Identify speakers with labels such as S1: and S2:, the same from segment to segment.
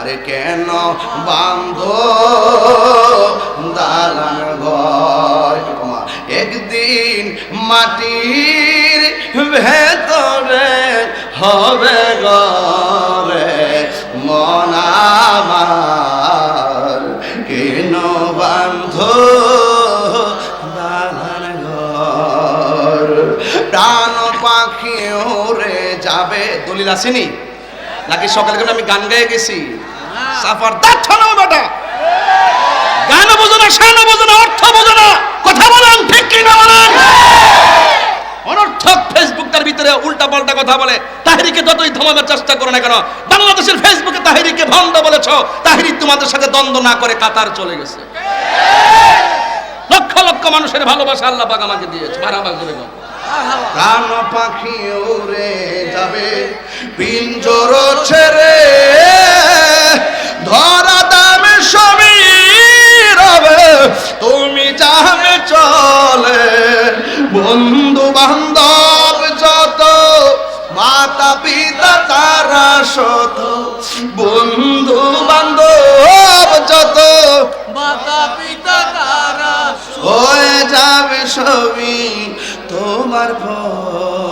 S1: আরে কেন বান্ধ দালান ঘর। একদিন মাটির ভেতরে হবে গরে মনামার কেন বান্ধ দালান ঘর? প্রাণ পাখি ওরে যাবে। দলিল আসেনি? নাকি সকালে আমি গান গায়ে গেছি? সাফার দাচ্ছ না বেটা। গান বোঝো না, শান বোঝো না, অর্থ বোঝো না, কথা বলেন, ঠিক কি না বলেন? অনর্থক ফেসবুক তার ভিতরে উল্টা পাল্টা কথা বলে। তাহিরিকে যতই থামাবার চেষ্টা করো না কেন, বাংলাদেশের ফেসবুকে তাহিরিকে ভণ্ড বলেছ, তাহিরি তোমাদের সাথে দ্বন্দ্ব না করে কাতার চলে গেছে। লক্ষ লক্ষ মানুষের ভালোবাসা আল্লাহ পাক আমাকে দিয়েছে। মারামার করে প্রাণ পাখি উড়ে যাবে পিঞ্জর ছেড়ে ধরা দামে সবই রবে তুমি যাবে চলে। বন্ধু বান্ধব যত মাতা পিতা তারা শত বন্ধু বান্ধব যত
S2: মাতা পিতা তারা
S1: হয়ে যাবে সবই তোমার পরে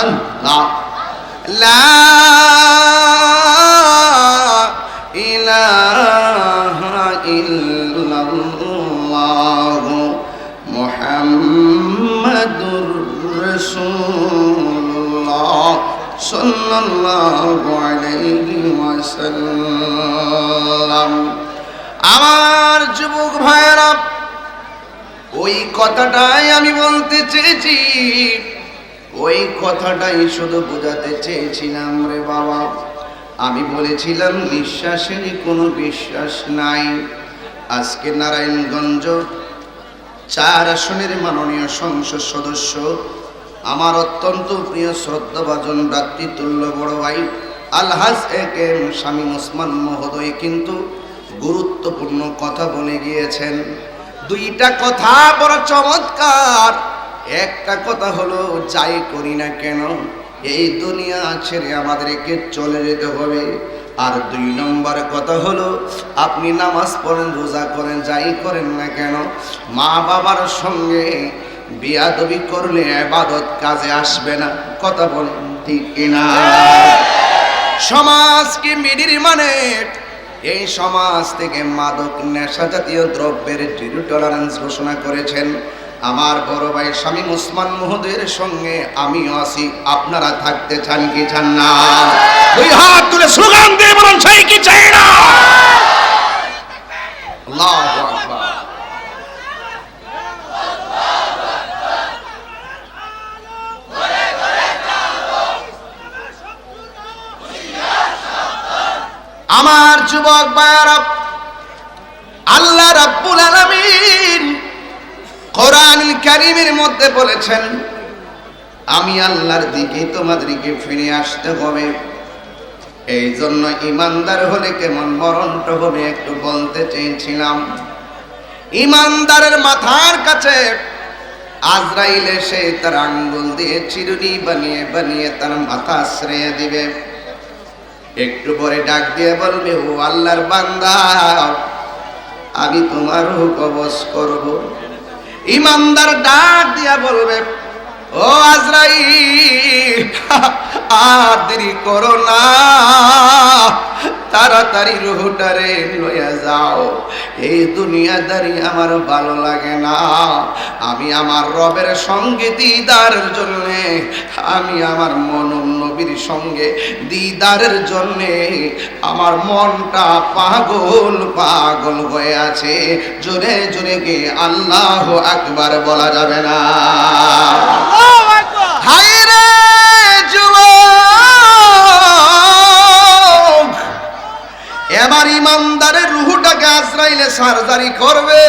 S1: আল্লাহ লা ইলাহা ইল্লাল্লাহ মুহাম্মাদুর রাসূলুল্লাহ সাল্লাল্লাহু আলাইহি ওয়াসাল্লাম। আমার যুবক ভাইয়েরা, ওই কথাটাই আমি বলতে চেয়েছি। ওই কথাটাই শুধু বোঝাতে চেয়েছিলাম রে বাবা। আমি বলেছিলাম নিঃশ্বাসের কোনো বিশ্বাস নাই। আজকে নারায়ণগঞ্জ চার আসনের মাননীয় সংসদ সদস্য, আমার অত্যন্ত প্রিয় শ্রদ্ধাভাজন ভ্রাতৃতুল্য বড় ভাই আলহাজ এ কে এম স্বামী ওসমান মহোদয় কিন্তু গুরুত্বপূর্ণ কথা বলে গিয়েছেন। দুইটা কথা বড় চমৎকার। একটা কথা হলো, যাই করি না কেন, এই দুনিয়া ছেড়ে আমাদেরকে চলে যেতে হবে। আর দুই নম্বর কথা হলো, আপনি নামাজ পড়েন, রোজা করেন, যাই করেন না কেন, মা বাবার সঙ্গে বিয়াদবি করলে আবাদত কাজে আসবে না। কথা বলেন ঠিক কিনা? সমাজ কি মিডির মানে এই সমাজ থেকে মাদক, নেশা জাতীয় দ্রব্যের জিরো টলারেন্স ঘোষণা করেছেন। আমার বড় ভাই স্বামী উসমান মহোদয়ের সঙ্গে আমিও আছি। আপনারা থাকতে চান কি চান না? দুই হাত তুলে স্লোগান দিয়ে বলুন, চাই কি চাই না? আমার যুবক ভাইয়ারা, আল্লাহ রাব্বুল আলামিন কোরআনুল কারীমের মধ্যে বলেছেন, আমি আল্লাহর দিকে তোমাদেরকে ফিরে আসতে হবে। এই জন্য ইমানদার হলে কেমন মরণটা হবে একটু বলতে চেয়েছিলাম। ইমানদারের মাথার কাছে আজরাইল এসে তার আঙ্গুল দিয়ে চিরুনি বানিয়ে বানিয়ে তার মাথা শ্রেয় দিবে। একটু পরে ডাক দিয়ে বলবে, ও আল্লাহর বান্দা, আমি তোমার কবচ করব। ইমানদার ডাক দিয়া বলবে ও আজরাই আর দেরি করো না। তাড়াতাড়ি রুহুটারে লইয়া যাও। এই দুনিয়াদারি আমার ভালো লাগে না। আমি আমার রবের সঙ্গে দিদারের জন্য, আমি আমার মন নবীর সঙ্গে দিদারের জন্য আমার মনটা পাগল পাগল হয়ে আছে। জোরে জোরে গে, আল্লাহ আকবার বলা যাবে না। এবার ইমানদারের রুহুটাকে আজরাইলে সার্জারি করবে।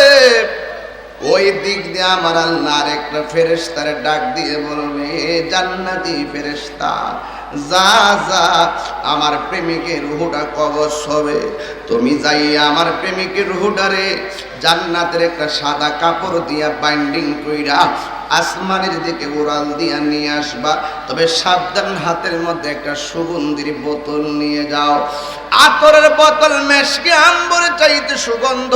S1: ওই দিক দিয়ে আমার আল্লাহর একটা ফেরেস্তার ডাক দিয়ে বলবে জান্নাতি ফেরেস্তা যা যা, আমার প্রেমিকের রুহুটা কবচ হবে। তুমি যাই আমার প্রেমিকের রুহুটারে জান্নাতের একটা সাদা কাপড় দিয়া বাইন্ডিং কইরা আসমানের দিকে উড়াল দিয়া নিয়ে আসবা। তবে সাবধান হাতের মধ্যে একটা সুগন্ধির বোতল নিয়ে যাও। আতরের বোতল মেশকে আম্বর চাইতে সুগন্ধ।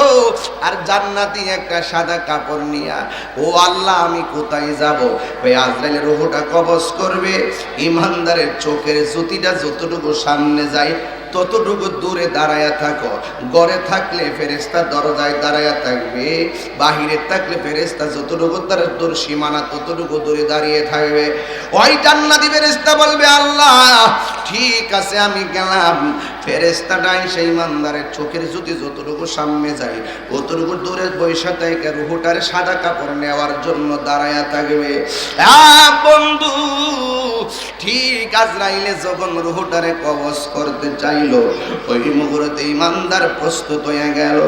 S1: আর জান্নাতি একটা সাদা কাপড় নিয়া, ও আল্লাহ, আমি কোথায় যাব? ওই আজরাইলের রুহটা কবজ করবে। ইমানদারের চোখের জ্যোতিটা যতটুকু সামনে যায়, ততটুকু দূরে দাঁড়ায়া থাকো। গড়ে থাকলে ফেরেস্তা দরজায় দাঁড়ায়া থাকবে। বাহিরে থাকলে ফেরেস্তা যতটুকু তার দূর সীমানা, ততটুকু দূরে দাঁড়িয়ে থাকবে। ওই জান্নাতি ফেরেস্তা বলবে, আল্লাহ, ঠিক আছে, আমি গেলাম। ফেরেস্তাটাই সেই ইমানদারের চোখের জ্যোতি যতটুকু সামনে যায়, ততটুকু দূরে বৈশা থেকে রুহুটার সাদা কাপড় নেওয়ার জন্য দাঁড়ায়া থাকবে। বন্ধু, ঠিক আজরাইলে যখন রুহুটারে কবজ করতে চাইলো, ওই মুহূর্তে ইমানদার প্রস্তুত হয়ে গেল।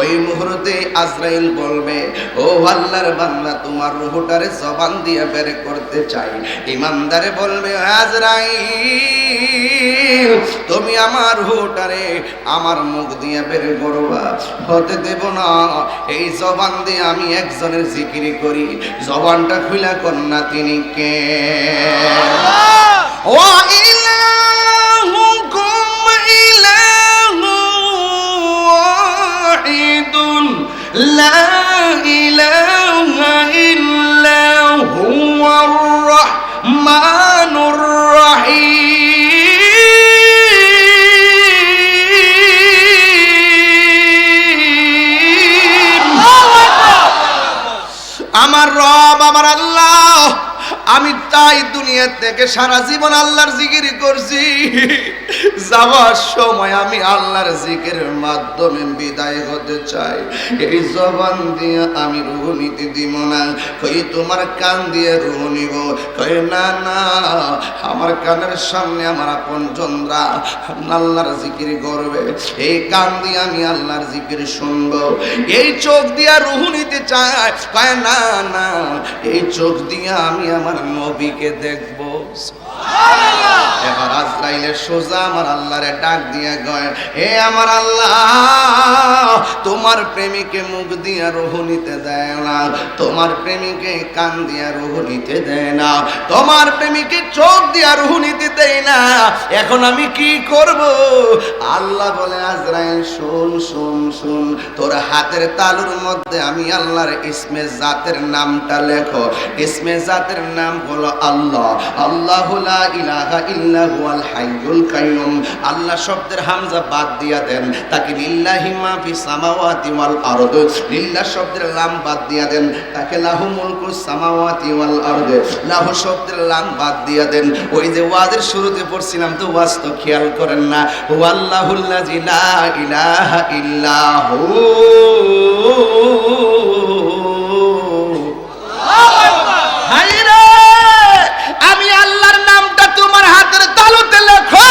S1: ওই মুহূর্তে আজরাইল বলবে, ও আল্লাহর বান্দা, তোমার রুহুটারে জবান দিয়ে বের করতে চাই। ইমানদারে বলবে, আজরাইল, তুমি আমার হুটারে আমার মুখ দিয়ে বের করবা হতে দেব না। এই জবান দিয়ে আমি একজনের জিকিরি করি। জবানটা খুলে কন্যা তিনি কে? ও আমার রব আমার আল্লাহ। আমি তাই দুনিয়া থেকে সারা জীবন আল্লাহর জিকির করছি। যাওয়ার সময় আমি আল্লাহর জিকিরের মাধ্যমে বিদায় হতে চাই। এই জবান দিয়ে আমি রুহ নিতে দিব না। কই, তোমার কান দিয়ে রুহ নিব? কই, না না, আমার কানের সামনে আমার আপন চন্দ্রা। আল্লাহর জিকির করবে। এই কান দিয়ে আমি আল্লাহর জিকির শুনব। এই চোখ দিয়ে রুহ নিতে চাই। কয়, না না, এই চোখ দিয়ে আমি আমার নবীকে দেখব। এবার আজরাইলের সোজা আমার আল্লাহরে ডাক দিয়ে গয় হে আমার আল্লাহ তোমার প্রেমিকে মুখ দিয়া রোহ নিতে দেয় না তোমার প্রেমিকে কান দিয়া রোহ নিতে দেয় না তোমার প্রেমিকে চোখ দিয়া রোহ নিতে দেয় না এখন আমি কি করব? আল্লাহ বলে আজরাইল শুন শুন শুন তোর হাতের তালুর মধ্যে আমি আল্লাহর ইসমে জাতের নামটা লেখো। ইসমে জাতের নাম হলো আল্লাহ। আল্লাহ ইলাহা হাইয়ুল কাইয়ুম। আল্লাহ শব্দের হামজা বাদ দিয়া দেন। তাকে লিল্লাহি মা ফি সামাওয়াতি ওয়াল আরদ। লিল্লাহ শব্দের বাদ দিয়া দেন। তাকে লাহু মুলকু সামাওয়াতি ওয়াল আরদ। লাহু শব্দের লাম বাদ দিয়া দেন। ওই যে ওয়াজের শুরুতে পড়ছিলাম তো ওয়াজ তো খেয়াল করেন না। হুয়াল্লাহুল্লাযী লা ইলাহা ইল্লা হু হায়রে! আমি আল্লাহর নামটা তোমার হাতের তালুতে লেখো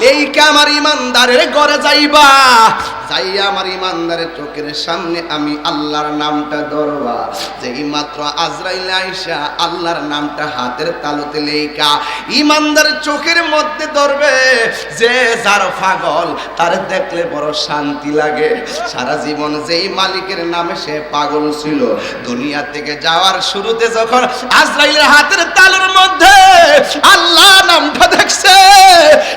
S1: লেইকে আমার ইমানদারের ঘরে যাইবা। যাই আমার ইমানদারের চোখের সামনে আমি আল্লাহর নামটা ধরবা। মাত্র আজরাইল আইসা আল্লাহর নামটা হাতের তালুতে লেখা ইমানদারের চোখের মধ্যে ধরবে। যে যার পাগল, তার দেখলে বড় শান্তি লাগে। সারা জীবন যেই মালিকের নামে সে পাগল ছিল। দুনিয়া থেকে যাওয়ার শুরুতে যখন আজরাইলের হাতের তালুর মধ্যে আল্লাহ নামটা দেখছে।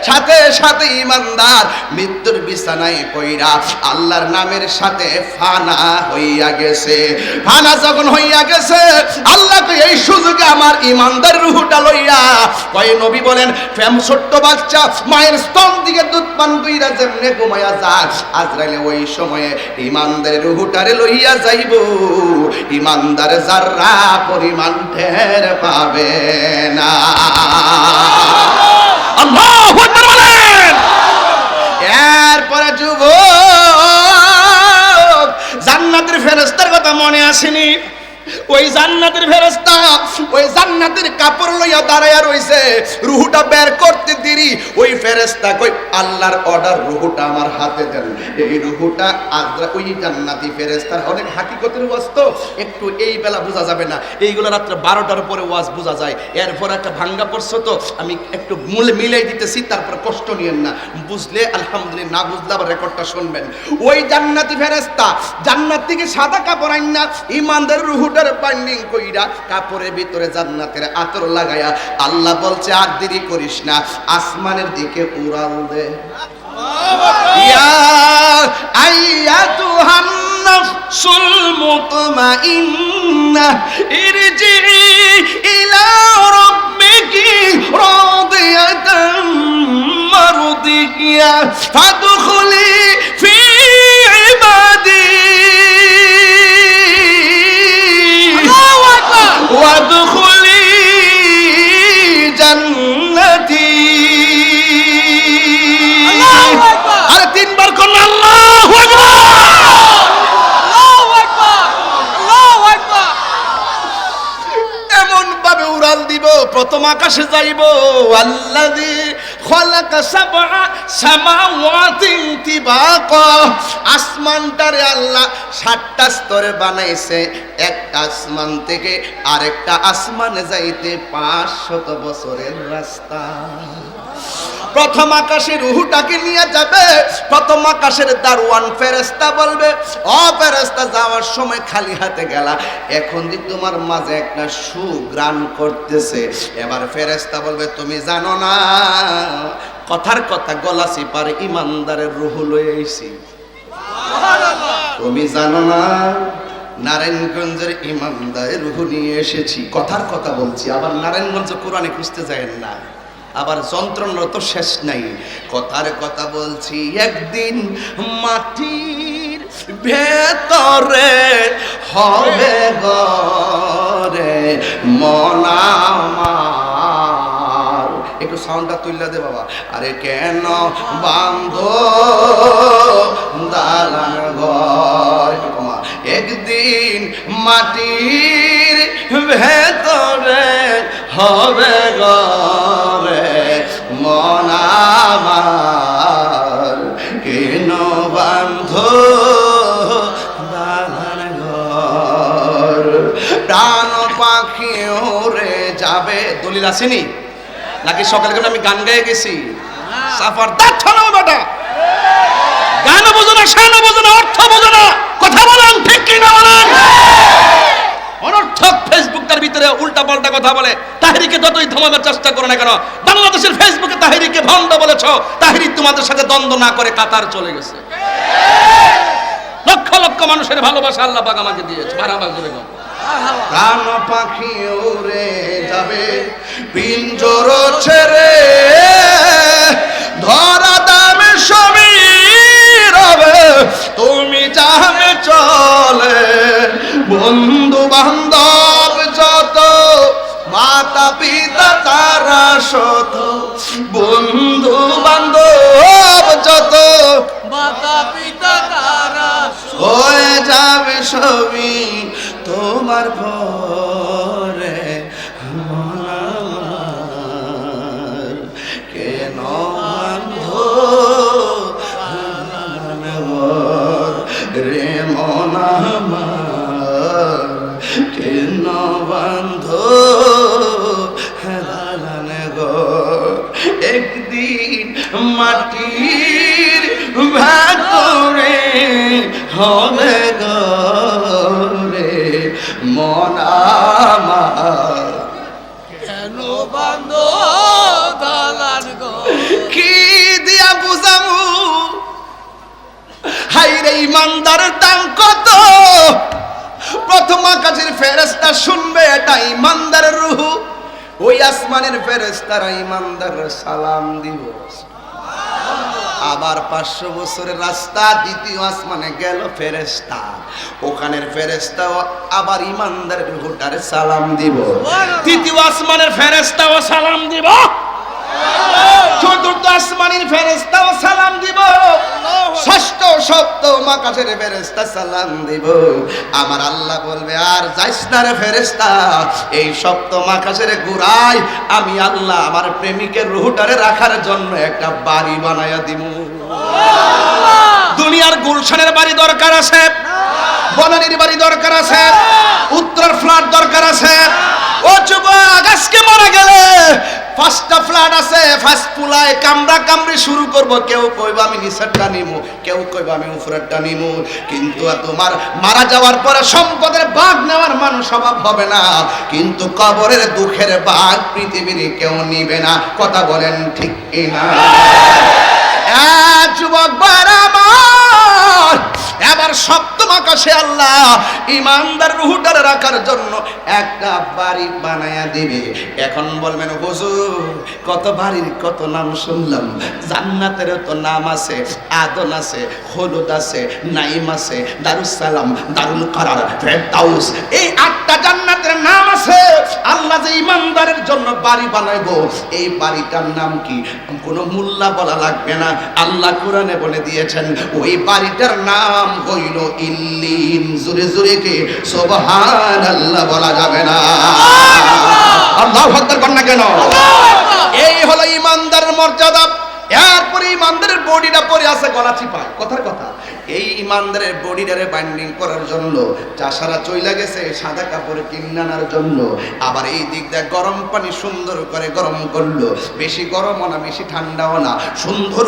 S1: সাথে সাথে ইমানদার মৃত্যুর বিছানায় পইরা আল্লাহর নামের সাথে ফানা হইয়া গেছে। ফানা যখন হইয়া গেছে, আল্লাহকে এই সুযোগে আমার ইমানদার রুহুটা লইয়া কয় নবী বলেন ফ্যাম ছোট্ট বাচ্চা, মায়ের স্তন দিকে দুধ পান কইরা যেমনে ঘুমাইয়া যায় আজরাইলে ওই সময়ে ইমানদারের রুহুটারে লইয়া যাইব। ইমানদার যাররা পরিমাণ ঠের পাবে। না। এরপরে যুব জান্নাতের ফেরেস্তার কথা মনে আসেনি। ওই জান্নাতের ফেরেস্তা ওই জান্নাতের কাপড় লইয়া দাঁড়াইয়া রইছে। রুহুটা বের করতে দেরি। ওই ফেরেস্তা কই আল্লাহর অর্ডার রুহুটা আমার হাতে দেন। এই রুহুটা আজরা ওই জান্নাতি ফেরেস্তার অনেক হাকিকতের ওয়াজ তো। একটু এই বেলা বোঝা যাবে না। এইগুলো রাত্রে বারোটার পরে ওয়াজ বোঝা যায়। এরপর একটা ভাঙ্গা পড়ছো তো, আমি একটু মূল মিলাই দিতেছি, তারপর কষ্ট নিয়েন না। বুঝলে, আলহামদুলিল্লাহ, না বুঝলে আবার রেকর্ডটা শুনবেন। ওই জান্নাতি ফেরেস্তা জান্নাত থেকে সাদা কাপড় আইন না ইমানদের রুহুটার বাইন্ডিং কইরা কাপড়ের ভিতরে জান্নাতের আতর লাগায়া আল্লাহ বলছে, আর দেরি করিস না, আসমানের দিকে উড়াল দে। রাদিয়াতাম মারদিয়া, ফাদখুলি ফি ইবাদি وادخلي জান্নাতি
S2: আল্লাহু আকবার!
S1: আরে তিনবার করলে আল্লাহু আকবার
S2: আল্লাহু আকবার! আল্লাহু আকবার!
S1: এমন ভাবে উড়াল দিব প্রথম আকাশে যাইব আল্লাযী খালাকা সাবআ সামাওয়াতিন তিবাকা। আসমানটারে আল্লাহ সাতটা স্তরে বানাইছে। একটা আসমান থেকে আরেকটা আসমানে যাইতে পাঁচশত বছরের রাস্তা। প্রথম আকাশে রুহুটাকে নিয়ে যাবে, প্রথম আকাশের দারওয়ান ফেরেস্তা বলবে, ও ফেরেস্তা যাওয়ার সময় খালি হাতে গেলা। এখন যে তোমার মাঝে একটা সুগ্রাণ করতেছে। এবার ফেরেস্তা বলবে, তুমি জানো না, কথার কথা গলা চিপার ইমানদারের রুহু লয়ে আইছি। তুমি জানো না, নারায়ণগঞ্জের ইমানদারের রুহু নিয়ে এসেছি। কথার কথা বলছি, আবার নারায়ণগঞ্জ কোরআনে খুঁজতে যায় না। আবার যন্ত্রণার তো শেষ নাই। কথার কথা বলছি, একদিন মাটির ভেতরে হবে গরে মনামার একটু সাউন্ডটা তুললে দে বাবা। আরে কেন বান্ধ দালান ঘর। একদিন মাটির ভেতরে হবে গরে কেন বান্ধ দালান ঘর? প্রাণ পাখি ওরে যাবে। আসেনি নাকি সকালে করে আমি গান গায়ে গেছি, সাফার দাঁত না বেটা। গান বোঝো না, শান বোঝো না, অর্থ বোঝো না। কথা বলেন, ঠিক কি না বলেন? অনর্থক ফেসবুকটার ভিতরে উল্টা পাল্টা কথা বলে। তাহিরিকে যতই থামাবার চেষ্টা করো না কেন, বাংলাদেশের ফেসবুকে তাহিরিকে ভণ্ড বলেছ, তাহিরি তোমাদের সাথে দ্বন্দ্ব না করে কাতার চলে গেছে। লক্ষ লক্ষ মানুষের ভালোবাসা আল্লাহ পাক আমাকে দিয়েছে। বারাবার করে গো। প্রাণ পাখি উড়ে যাবে পিঞ্জর ছেড়ে শত বন্ধু বান্ধব যত
S2: মাতা পিতা তারা
S1: হয়ে যাবে সবই তোমার পরে কেন ইমানদারের দাম কত? প্রথম আকাশের ফেরেস্তা শুনবে এটা ইমানদারের রুহ। ওই আসমানের ফেরেস্তারা ইমানদার সালাম দিব। আবার পাঁচশো বছরের রাস্তা দ্বিতীয় আসমানে গেল ফেরেস্তা ওখানের ফেরেস্তাও আবার ইমানদারের রুহটারে সালাম দিব। তৃতীয় আসমানের ফেরেস্তাও সালাম দিব। চতুর্থ আসমানের ফেরেস্তাও সালাম দিব। ষষ্ঠ সপ্তম আকাশের ফেরেস্তা সালাম দিব। আমার আল্লাহ বলবে আর যাইস না রে ফেরেস্তা এই সপ্তম আকাশের গুড়াই আমি আল্লাহ আমার প্রেমিকের রুহটারে রাখার জন্য একটা বাড়ি বানায়া দিব দুনিয়ার গুলশানের বাড়ি দরকার আছে বনানীর বাড়ি দরকার আছে উত্তর ফ্ল্যাট দরকার আছে ও যুবক, আজকে মারা গেলে পাঁচটা ফ্ল্যাট আছে ফার্স্ট পুলায় কামড়া কামড়ি শুরু করব। কেউ কইবা আমি নিচেরটা নিমু, কেউ কইবা আমি উপরেরটা নিমু। কিন্তু তোমার মারা যাওয়ার পরে সম্পদের বাঘ নেওয়ার মানুষ অভাব হবে না। কিন্তু কবরের দুঃখের বাঘ পৃথিবীর কেউ নিবে না। কথা বলেন ঠিক কিনা? যুবক বার আমার এবার সপ্তম আকাশে আল্লাহ ইমানদার রুহুটার রাখার জন্য একটা বাড়ি বানায়া দিবে। এখন বলবেন, হুজুর, কত বাড়ির কত নাম শুনলাম। জান্নাতের তো নাম আছে, আদন আছে, হলুদ আছে নাইম আছে দারুস সালাম দারুল কারার, ফেরদাউস। এই আটটা জান্নাতের নাম আছে। আল্লাহ যে ইমানদারের জন্য বাড়ি বানাইবো, এই বাড়িটার নাম কি? কোনো মূল্যা বলা লাগবে না। আল্লাহ কোরআনে বলে দিয়েছেন, ওই বাড়িটার নাম হইল ইল্লিন জুরে জুরে কে সোবহান আল্লাহ বলা যাবে না। আল্লাহ ভক্তর কন্যা কেন? এই হলো ইমানদারের মর্যাদা। এরপরে ইমানদারের বডিটা পরে আছে, গলা চিপায় কথার কথা, এই ইমানদারের বডিটারে বাইন্ডিং করার জন্য চাষারা চইলা গেছে, সাদা কাপড় কিনে আনার জন্য। আবার এই দিক দিয়ে গরম পানি সুন্দর করে গরম করল। বেশি গরমও না, বেশি ঠান্ডাও না, সুন্দর